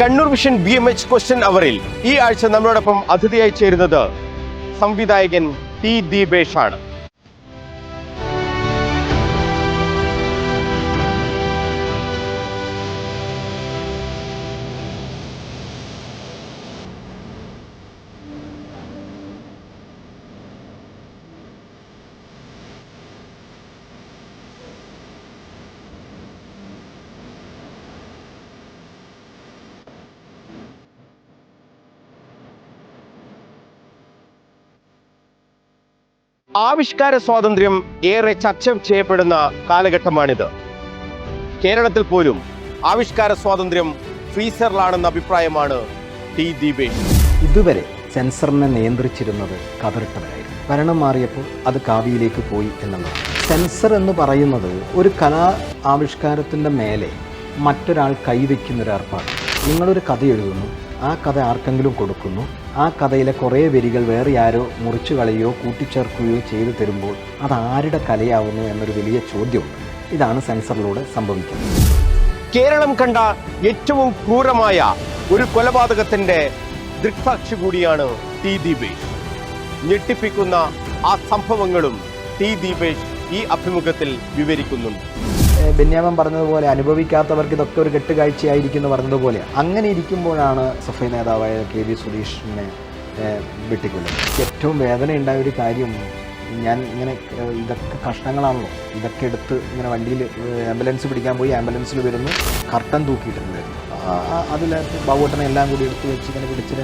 Kannur vision B M H question അവറിൽ ഈ ആഴ്ച നമ്മളോടൊപ്പം അതിഥിയായി ചേരുന്നത് സംവിധായകൻ ടി ദീപേഷ് ആണ് ആവിഷ്കാര സ്വാതന്ത്ര്യം ഏറെ ചർച്ച ചെയ്യപ്പെടുന്ന കാലഘട്ടമാണിത്. കേരളത്തിൽ പോലും ആവിഷ്കാര സ്വാതന്ത്ര്യം ഫ്രീസറിലാണെന്ന അഭിപ്രായമാണ് ടി ദീപേഷ്. ഇതുവരെ സെൻസറിനെ നിയന്ത്രിച്ചിരുന്നത് കതറിട്ടവരായിരുന്നു ഭരണം മാറിയപ്പോൾ അത് കാവിയിലേക്ക് പോയി എന്നുള്ളത് സെൻസർ എന്ന് പറയുന്നത് ഒരു കലാ ആവിഷ്കാരത്തിന്റെ മേലെ മറ്റൊരാൾ കൈവയ്ക്കുന്ന ഒരു ഏർപ്പാട്. നിങ്ങളൊരു കഥ എഴുതുന്നു ആ കഥ ആർക്കെങ്കിലും കൊടുക്കുന്നു. ആ കഥയിലെ കുറേ വരികൾ വേറെ ആരോ മുറിച്ചു കളയുകയോ കൂട്ടിച്ചേർക്കുകയോ ചെയ്തു തരുമ്പോൾ അത് ആരുടെ കലയാവുന്നു എന്നൊരു വലിയ ചോദ്യമുണ്ട്. ഇതാണ് സെൻസറിലൂടെ സംഭവിക്കുന്നത്. കേരളം കണ്ട ഏറ്റവും ക്രൂരമായ ഒരു കൊലപാതകത്തിന്റെ ദൃക്സാക്ഷി കൂടിയാണ് ടി ദീപേഷ്. ഞെട്ടിപ്പിക്കുന്ന ആ സംഭവങ്ങളും ടി ദീപേഷ് ഈ അഭിമുഖത്തിൽ വിവരിക്കുന്നുണ്ട്. ബെന്യാമൻ പറഞ്ഞതുപോലെ അനുഭവിക്കാത്തവർക്ക് ഇതൊക്കെ ഒരു കെട്ടുകാഴ്ചയായിരിക്കും എന്ന് പറഞ്ഞതുപോലെ. അങ്ങനെ ഇരിക്കുമ്പോഴാണ് സഫൈ നേതാവായ കെ വി സുരേഷിനെ വെട്ടിക്കൊല്ലുന്നത്. ഏറ്റവും വേദന ഉണ്ടായ ഒരു കാര്യം ഞാൻ ഇങ്ങനെ ഇതൊക്കെ കഷ്ണങ്ങളാണല്ലോ. ഇതൊക്കെ എടുത്ത് ഇങ്ങനെ വണ്ടിയിൽ ആംബുലൻസ് പിടിക്കാൻ പോയി ആംബുലൻസിൽ വരുന്നു കർട്ടൻ തൂക്കിയിട്ടുണ്ടായിരുന്നു അതിൽ ബാബുട്ടനെ എല്ലാം കൂടി എടുത്ത് വെച്ച് ഇങ്ങനെ പിടിച്ച്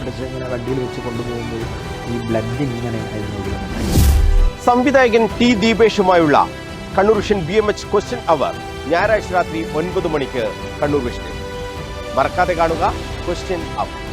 പിടിച്ച് ഇങ്ങനെ വണ്ടിയിൽ വെച്ച് കൊണ്ടുപോകുമ്പോൾ ഈ ബ്ലഡ് ഇങ്ങനെ ആയിരുന്നു. സംവിധായകൻ T ദീപേഷുമായുള്ള Kannur vision B M H question hour ഞായറാഴ്ച രാത്രി ഒൻപത് മണിക്ക് കണ്ണൂർ വിഷനിൽ മറക്കാതെ കാണുക ക്വസ്റ്റ്യൻ അവർ.